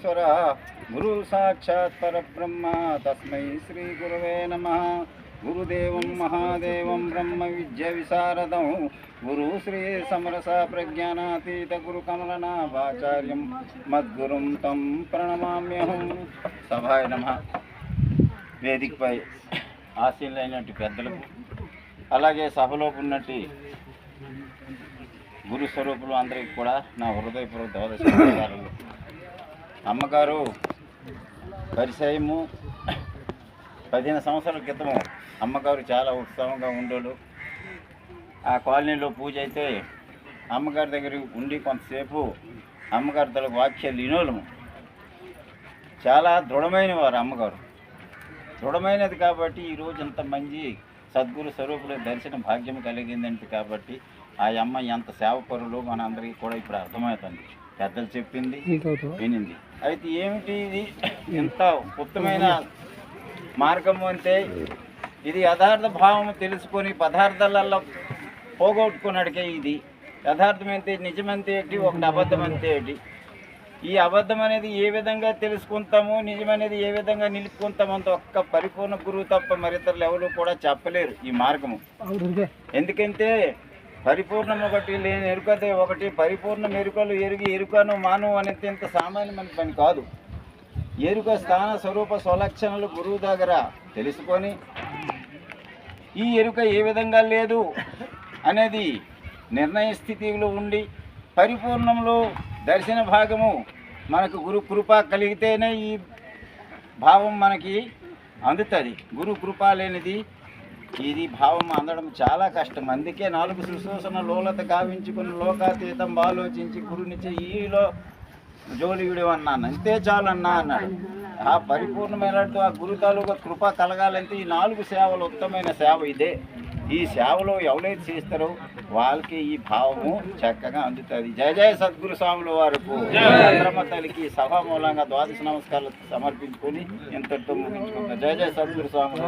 పరమేశ్వర గురు సాక్షాత్ పరబ్రహ్మ తస్మై శ్రీ గురవే నమ. గురుదేవం మహాదేవం బ్రహ్మ విద్య విశారదం. గురు శ్రీ సమరస ప్రజ్ఞానాతీత గురు కమలనాభాచార్యం. మద్గురుం తం ప్రణమామ్యహం. సభాయ నమ. వేదికపై ఆశీలైనటువంటి పెద్దలకు అలాగే సభలోపు ఉన్నట్టు గురు స్వరూపులు అందరికీ కూడా నా హృదయపూర్వక ద్వాదశ అమ్మగారు పరిచయము పదిహేను సంవత్సరాల క్రితం అమ్మగారు చాలా ఉత్సాహంగా ఉండేడు ఆ కాలనీలో పూజ అయితే అమ్మగారి దగ్గర ఉండి కొంతసేపు అమ్మగారి తల వాక్యాలు వినోలము చాలా దృఢమైన వారు అమ్మగారు. దృఢమైనది కాబట్టి ఈరోజు ఇంత మంచి సద్గురు స్వరూపుల దర్శన భాగ్యం కలిగిందంటే కాబట్టి ఆ అమ్మ ఎంత సేవపరులు మన అందరికీ కూడా ఇప్పుడు అర్థమవుతుంది. పెద్దలు చెప్పింది వినింది. అయితే ఏమిటి ఇది? ఎంత ఉత్తమైన మార్గము అంటే ఇది యథార్థ భావం తెలుసుకొని పదార్థాలలో పోగొట్టుకున్నాడికే ఇది. యథార్థమైతే నిజమంతే ఏంటి? ఒకటి అబద్ధం ఈ అబద్ధం అనేది ఏ విధంగా తెలుసుకుంటాము? నిజమనేది ఏ విధంగా నిలుపుకుంటాము? అంత ఒక్క పరిపూర్ణ గురువు తప్ప మరితరులు ఎవరు కూడా చెప్పలేరు ఈ మార్గము. ఎందుకంటే పరిపూర్ణం ఒకటి లేని ఎరుకదే ఒకటి. పరిపూర్ణ ఎరుకలు ఎరిగి ఎరుకను మానవు అనేది ఇంత సామాన్యమైన పని కాదు. ఎరుక స్థాన స్వరూప స్వలక్షణలు గురువు దగ్గర తెలుసుకొని ఈ ఎరుక ఏ విధంగా లేదు అనేది నిర్ణయ స్థితిలో ఉండి పరిపూర్ణంలో దర్శన భాగము మనకు గురు కృప కలిగితేనే ఈ భావం మనకి అందుతుంది. గురు కృప లేనిది ఇది భావం అందడం చాలా కష్టం. అందుకే నాలుగు సుశోషణ లోలత గావించుకుని లోకాతీతం ఆలోచించి గురునిచ్చే ఈలో జోలి విడవన్నాను. అంతే చాలు అన్నా అన్నాడు. ఆ పరిపూర్ణమైన ఆ గురు తాలూకా కృప కలగాలంటే ఈ నాలుగు సేవలు ఉత్తమైన సేవ ఇదే. ఈ సేవలో ఎవరైతే చేస్తారో వాళ్ళకి ఈ భావము చక్కగా అందుతుంది. జయ జయ సద్గురు స్వాముల వారికి చంద్రమ్మ తల్లికి సభా మూలంగా ద్వాదశ నమస్కారాలు సమర్పించుకొని ఇంతటితో ముగించుకుంటాం జయ జయ సద్గురు స్వాముల